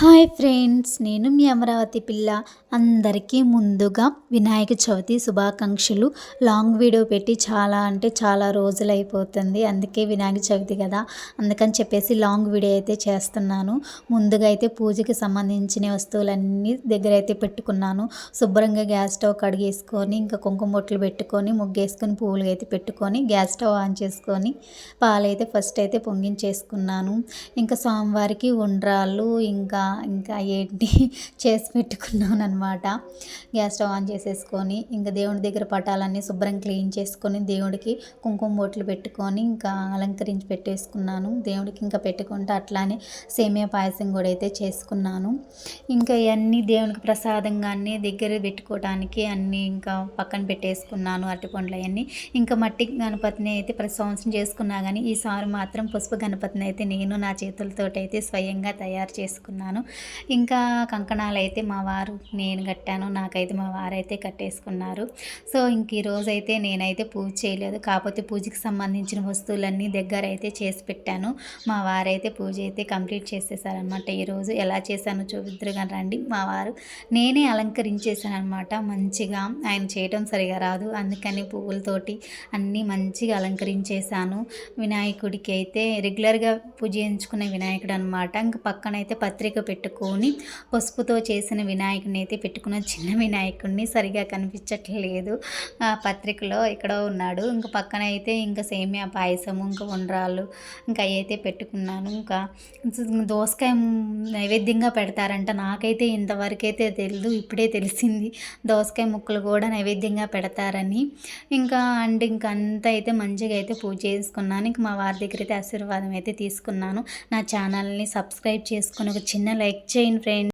Hi friends నేను మీ అమరావతి పిల్ల. అందరికీ ముందుగా వినాయక చవితి శుభాకాంక్షలు. లాంగ్ వీడియో పెట్టి చాలా అంటే చాలా రోజులు అయిపోతుంది అందుకే వినాయక చవితి కదా. అందుకని చెప్పేసి లాంగ్ వీడియో అయితే చేస్తున్నాను. ముందుగా అయితే పూజకి సంబంధించిన వస్తువులన్నీ దగ్గర అయితే పెట్టుకున్నాను. శుభ్రంగా గ్యాస్ స్టవ్ కడిగేసుకొని ఇంకా కుంకుమ బొట్లు పెట్టుకొని ముగ్గేసుకొని పువ్వులు అయితే పెట్టుకొని గ్యాస్ స్టవ్ ఆన్ చేసుకొని పాలైతే ఫస్ట్ అయితే పొంగించేసుకున్నాను. ఇంకా స్వామివారికి ఉండ్రాళ్ళు ఇంకా ఇంకా ఏంటి? చేసి పెట్టుకున్నాను అనమాట గ్యాస్ స్టవ్ ఆన్ చేసేసుకొని ఇంకా దేవుడి దగ్గర పటాలన్నీ శుభ్రం క్లీన్ చేసుకొని దేవుడికి కుంకుమ బొట్లు పెట్టుకొని ఇంకా అలంకరించి పెట్టేసుకున్నాను. దేవుడికి ఇంకా పెట్టుకుంటే అట్లానే సేమియా పాయసం కూడా అయితే చేసుకున్నాను. ఇంకా ఇవన్నీ దేవునికి ప్రసాదంగా అన్నీ దగ్గర పెట్టుకోవడానికి అన్నీ ఇంకా పక్కన పెట్టేసుకున్నాను అరటిపండ్లు అవన్నీ. ఇంకా మట్టి గణపతిని అయితే ప్రతి సంవత్సరం చేసుకున్నా కానీ ఈసారి మాత్రం పసుపు గణపతిని అయితే నేను నా చేతులతో అయితే స్వయంగా తయారు చేసుకున్నాను. కట్టుకున్నాను ఇంకా కంకణాలు అయితే మా వారు నేను కట్టాను. నాకైతే మా వారైతే కట్టేసుకున్నారు. సో ఇంక ఈరోజు అయితే నేనైతే పూజ చేయలేదు. కాకపోతే పూజకి సంబంధించిన వస్తువులన్నీ దగ్గర అయితే చేసి పెట్టాను. మా వారైతే పూజ అయితే కంప్లీట్ చేసేసారనమాట ఈరోజు ఎలా చేశాను చూపిద్దరు కానీ రండి. మా వారు నేనే అలంకరించేసాను అనమాట మంచిగా ఆయన చేయటం సరిగా రాదు. అందుకని పువ్వులతోటి అన్నీ మంచిగా అలంకరించేశాను. వినాయకుడికి అయితే రెగ్యులర్గా పూజ చేయించుకునే వినాయకుడు అనమాట ఇంక పక్కన అయితే పత్రిక పెట్టుకొని పసుపుతో చేసిన వినాయకుడిని అయితే పెట్టుకున్న చిన్న వినాయకుడిని సరిగా కనిపించట్లేదు. ఆ పత్రికలో ఎక్కడో ఉన్నాడు. ఇంకా పక్కన అయితే ఇంకా సేమియా పాయసము ఇంకా ఉండ్రాళ్ళు ఇంకా అయితే పెట్టుకున్నాను. ఇంకా దోసకాయ నైవేద్యంగా పెడతారంట. నాకైతే ఇంతవరకు అయితే తెలియదు ఇప్పుడే తెలిసింది. దోసకాయ ముక్కలు కూడా నైవేద్యంగా పెడతారని. ఇంకా అండ్ ఇంకా అంతా అయితే మంచిగా అయితే పూజ చేసుకున్నాను. ఇంకా మా వారి దగ్గర అయితే ఆశీర్వాదం అయితే తీసుకున్నాను. నా ఛానల్ని సబ్స్క్రైబ్ చేసుకుని ఒక చిన్న లైక్ చేయండి ఫ్రెండ్స్